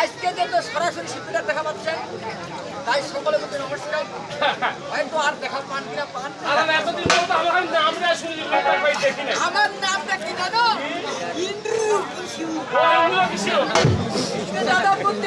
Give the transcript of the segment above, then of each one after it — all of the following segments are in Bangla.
আজকে যে তো সরাসরি শিল্পীরা দেখা পাচ্ছেন তাই সকলে প্রতি নমস্কার। হয়তো আর দেখা পান কিনা পান আমার নামটা কি জানো? ইন্দ্রু দাদা বলতে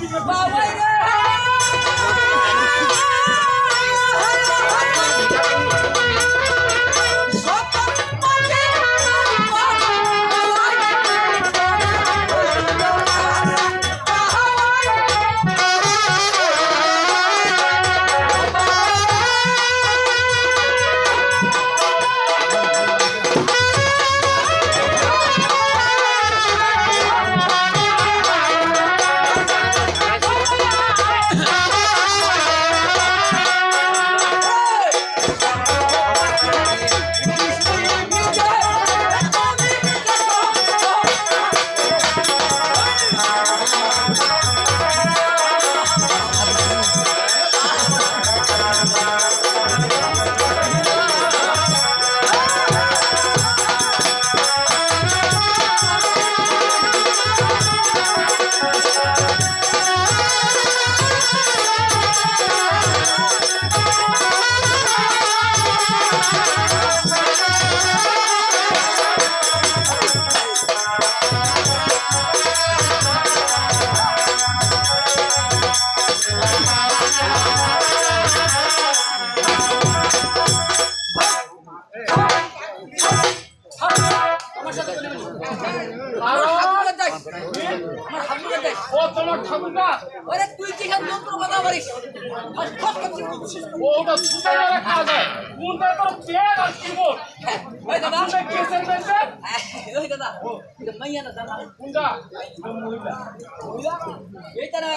ঠিক ও তোমার ঠাকুরটা ওরে তুই কি খান যন্ত্র কথা বলিস? আর ওটা ছুটে গেলে খাওয়া যায় কোনটা তোর পেট আর কিবোর্ড। ওই দাদা। কোনটা কেসের বেঁচে ওই দাদা। মাইয়া না দাদা? কোনটা এইটা না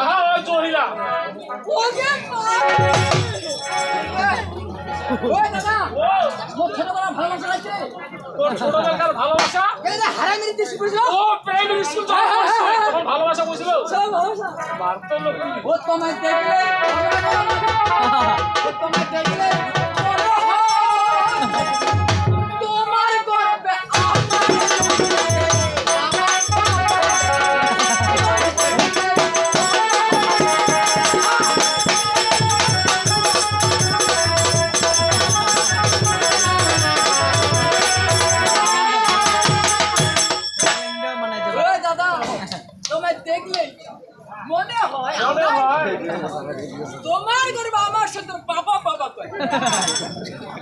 আহা ওই জহিলা ওকে ওই দাদা ও মোর ছোটবেলা ভালোবাসা আছে তোর ছোটবেলাকার ভালোবাসা? যে হারাই মেরে দিছি বুঝলো? ও প্রাইমারি স্কুল পড়ছিল, তখন ভালোবাসা বুঝলো? সব ভালোবাসা। মারতো লোক ও তোমায় দেখলে ও তোমায় দেখলে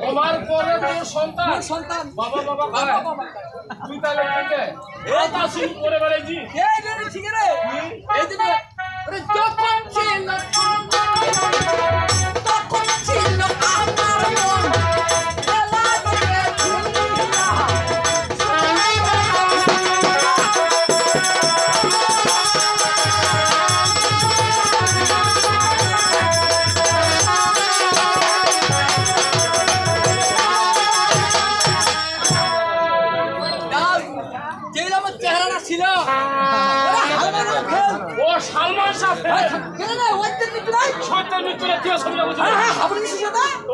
তোমার পরে তোর সন্তান। সন্তান। বাবা বাবা বাবা বাবা তুই তাহলে কেটে এটা শুরু করে বেড়েছি এই রে রে, ঠিক রে। এই দিনে ওরে যখন ছিল তখন ছিল সালমান শাহ কেন না ওইদের মিত্র? নাই সত্যের মৃত্যুরে দিয়ে বুঝলি হ্যাঁ হ্যাঁ হাবড়ি শিশু না ও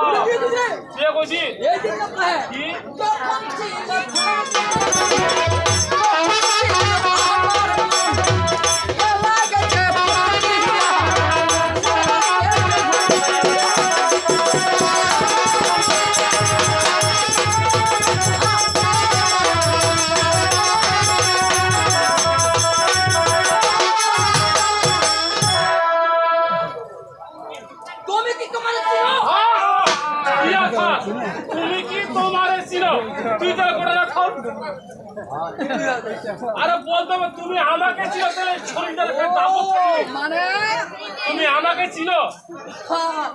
ওটা দিয়ে দিছে দিয়ে এই দিন না কি? যখন ছিল তখন তুমি কি তোমার ছিল তুই তো করে রাখো আরে বলতে তুমি আমাকে ছিল তাহলে। মানে? তুমি আমাকে ছিল হ্যাঁ,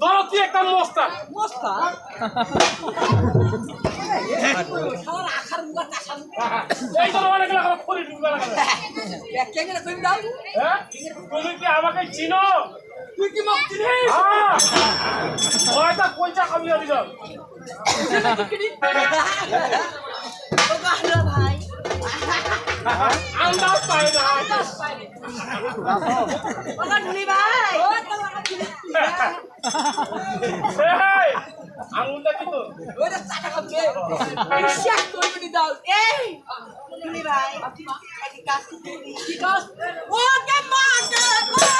ধরো তুই একটা মস্তা কই দাও। হ্যাঁ? তুমি কি আমাকে চিনো? তুই কি মোক চিনিস হ্যাঁ হয়তো পয়সা ও বাহরা ভাই আন্দাজ পাই না ওগো নুনি ভাই ও তালা চিনি এই, আঙুলটা কি তো ওরে চাটা খাবে বিশ্বাস করবি নি দাও এই নুনি ভাই একটি কাজ দিবি কি কাজ ও কে মাকে মোর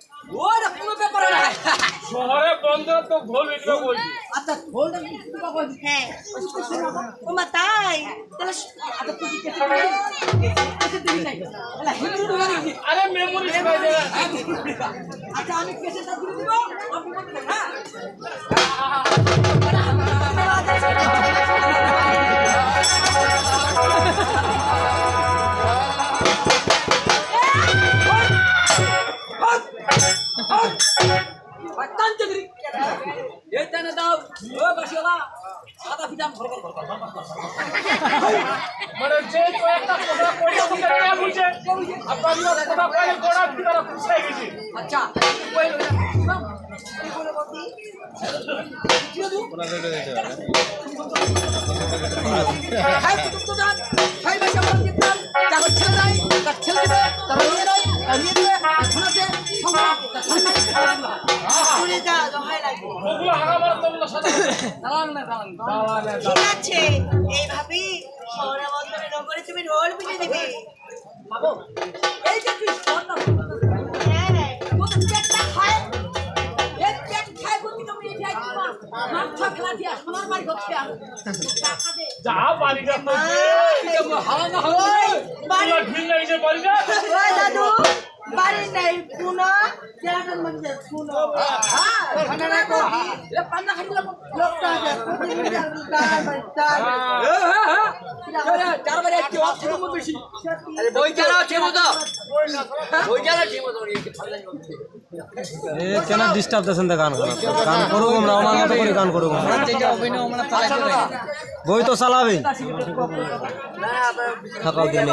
দিতে কোনো ব্যাপার না। শহরে বন্ধ তো ঘোল বিক্রি বলছি। আচ্ছা ঢোলটা কি তুমি হ্যাঁ ও মা তাই? তাহলে আচ্ছা তুই ঢোকা দেখি আরে মেমোরি আচ্ছা আমি দিব? আপনি হ্যাঁ। মানে যে কয়েকটা কথা কই তোকে কে বুঝে আপনার কথা কই গোড়া ভিতরে খুশাই গেছি। আচ্ছা দেখতাম যার ছেলে নাই তার ছেলে তার মেয়ে নাই। ঠিক আছে এইভাবে শহরে বন্ধনে নগরে তুমি রোল মিলে দেবে এই যে যা বাড়িটা দাদু বাড়ি নাই পুনো জেলাটার মধ্যে পুনো হ্যাঁ ঠান্ডা রাখো এ পান্না খাইলে লোকটা আছে প্রতিদিন তার বাড়ি তার কেন বই কেন ডিস্টার্ব তো গান করা? গান করুক আমরা আমার মতো করে গান করুক বই তো চালাবে থাকাও দিয়ে